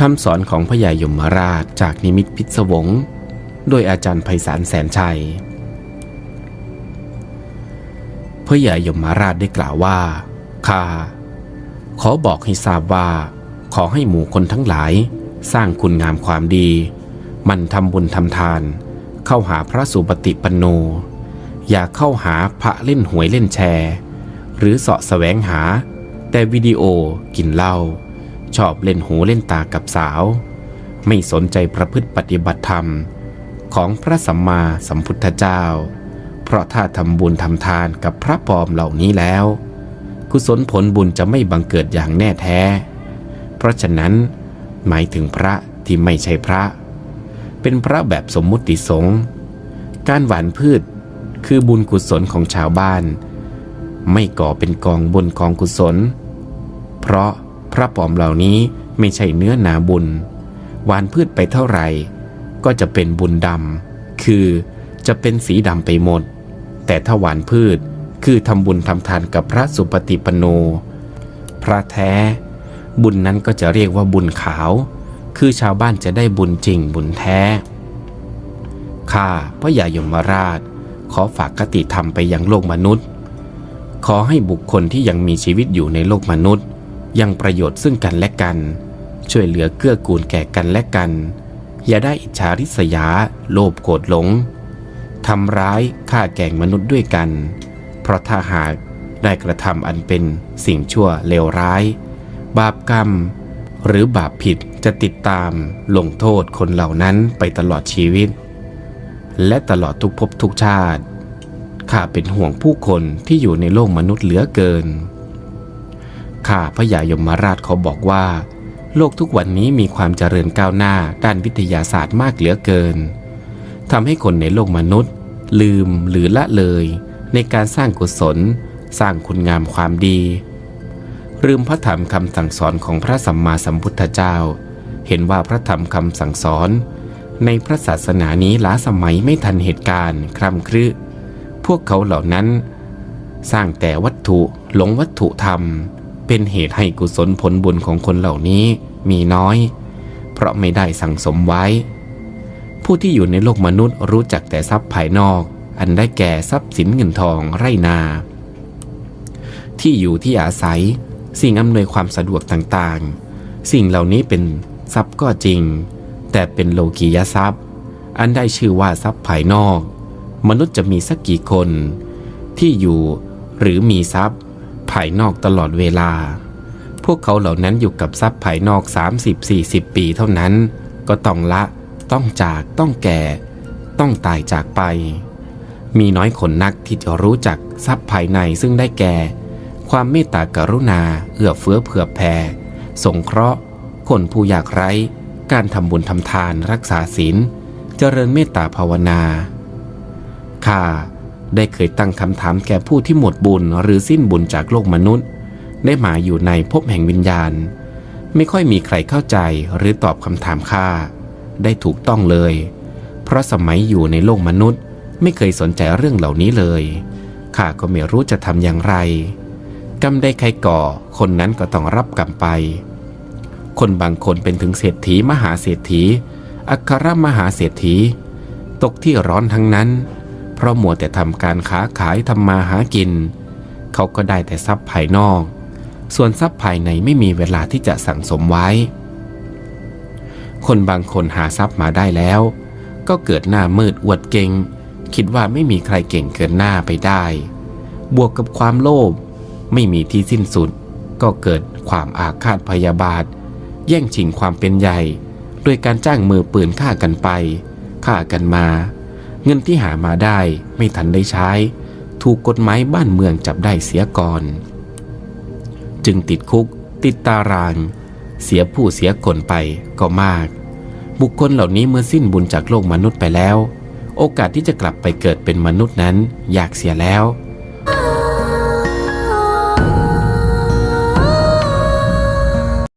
คำสอนของพระยายมราชจากนิมิตพิศวง โดยอาจารย์ไพศาลแสนชัยพระยายมราชได้กล่าวว่าข้าขอบอกให้ทราบว่า ขอให้หมู่คนทั้งหลาย สร้างคุณงามความดี มันทำบุญทำทาน เข้าหาพระสุปฏิปันโน อย่าเข้าหาพระเล่นหวยเล่นแชร์ หรือเสาะแสวงหา แต่วิดีโอกินเหล้า ชอบเล่นหูเล่นตากับสาว ไม่สนใจประพฤติปฏิบัติธรรมของพระสัมมาสัมพุทธเจ้า เพราะถ้าทำบุญทำทานกับพระปลอมเหล่านี้แล้ว กุศลผลบุญจะไม่บังเกิดอย่างแน่แท้ เพราะฉะนั้นหมายถึงพระที่ไม่ใช่พระ เป็นพระแบบสมมุติสงฆ์การหวานพืชคือบุญกุศลของชาวบ้าน ไม่ก่อเป็นกองบนกองกุศล เพราะ พระปลอมเหล่านี้ไม่ใช่เนื้อหนาบุญ หวานพืชไปเท่าไหร่ ก็จะเป็นบุญดำคือจะเป็นสีดำไปหมด แต่ถ้าหวานพืชคือทำบุญทำทานกับพระสุปฏิปนโน พระแท้ บุญนั้นก็จะเรียกว่าบุญขาว คือชาวบ้านจะได้บุญจริงบุญแท้ ข้าพระยายมราช ขอฝากคติธรรมไปยังโลกมนุษย์ ขอให้บุคคลที่ยังมีชีวิตอยู่ในโลกมนุษย์ ยังประโยชน์ซึ่งกันและกัน ช่วยเหลือเกื้อกูลแก่กันและกัน อย่าได้อิจฉาริษยา โลภโกรธหลงทำร้ายฆ่าแกล้งมนุษย์ด้วยกัน เพราะถ้าหากได้กระทำอันเป็นสิ่งชั่วเลวร้าย บาปกรรม หรือบาปผิดจะติดตามลงโทษคนเหล่านั้นไปตลอดชีวิต และตลอดทุกภพทุกชาติข้าเป็นห่วงผู้คนที่อยู่ในโลกมนุษย์เหลือเกิน ข้าพระยายมราชเขาบอกว่า โลกทุกวันนี้มีความเจริญก้าวหน้าด้านวิทยาศาสตร์มากเหลือเกินทำให้คนในโลกมนุษย์ ลืมหรือละเลย ในการสร้างกุศล สร้างคุณงามความดีลืมพระธรรมคำสั่งสอนของพระสัมมาสัมพุทธเจ้า เห็นว่าพระธรรมคำสั่งสอน ในพระศาสนานี้ล้าสมัยไม่ทันเหตุการณ์คร่ำครึพวกเขาเหล่านั้น สร้างแต่วัตถุหลงวัตถุธรรม เป็นเหตุให้กุศลผลบุญของคนเหล่านี้มีน้อย เพราะไม่ได้สั่งสมไว้ ผู้ที่อยู่ในโลกมนุษย์รู้จักแต่ทรัพย์ภายนอก อันได้แก่ทรัพย์สินเงินทองไรนา ที่อยู่ที่อาศัย สิ่งอำนวยความสะดวกต่างๆ สิ่งเหล่านี้เป็นทรัพย์ก็จริง แต่เป็นโลกียทรัพย์ อันได้ชื่อว่าทรัพย์ภายนอก มนุษย์จะมีสักกี่คน ที่อยู่หรือมีทรัพย์ ภายนอกตลอดเวลา พวกเขาเหล่านั้นอยู่กับทรัพย์ภายนอก 30-40 ปีเท่านั้น ก็ต้องละ ต้องจาก ต้องแก่ ต้องตายจากไป มีน้อยคนนักที่จะรู้จักทรัพย์ภายในซึ่งได้แก่ ความเมตตากรุณา เอื้อเฟื้อเผื่อแผ่ สงเคราะห์ คนผู้ยากไร้ การทำบุญทำทานรักษาศีล เจริญเมตตาภาวนาข้า ได้เคยตั้งคำถามแก่ผู้ที่หมดบุญหรือสิ้นบุญจากโลกมนุษย์ ได้มาอยู่ในภพแห่งวิญญาณ ไม่ค่อยมีใครเข้าใจหรือตอบคำถามข้าได้ถูกต้องเลย เพราะสมัยอยู่ในโลกมนุษย์ ไม่เคยสนใจเรื่องเหล่านี้เลยข้าก็ไม่รู้จะทำอย่างไร กรรมได้ใครก่อ คนนั้นก็ต้องรับกรรมไป คนบางคนเป็นถึงเศรษฐีมหาเศรษฐี อัครมหาเศรษฐี ตกที่ร้อนทั้งนั้น เพราะมัวแต่ทำการค้าขายทำมาหากิน เขาก็ได้แต่ทรัพย์ภายนอก ส่วนทรัพย์ภายในไม่มีเวลาที่จะสั่งสมไว้ คนบางคนหาทรัพย์มาได้แล้ว ก็เกิดหน้ามืดอวดเก่ง คิดว่าไม่มีใครเก่งเกินหน้าไปได้ บวกกับความโลภไม่มีที่สิ้นสุด ก็เกิดความอาฆาตพยาบาท แย่งชิงความเป็นใหญ่ โดยการจ้างมือปืนฆ่ากันไปฆ่ากันมา เงินที่หามาได้ไม่ทันได้ใช้ ถูกกฎหมายบ้านเมืองจับได้เสียก่อน จึงติดคุก ติดตาราง เสียผู้เสียคนไปก็มาก บุคคลเหล่านี้เมื่อสิ้นบุญจากโลกมนุษย์ไปแล้ว โอกาสที่จะกลับไปเกิดเป็นมนุษย์นั้นอยากเสียแล้ว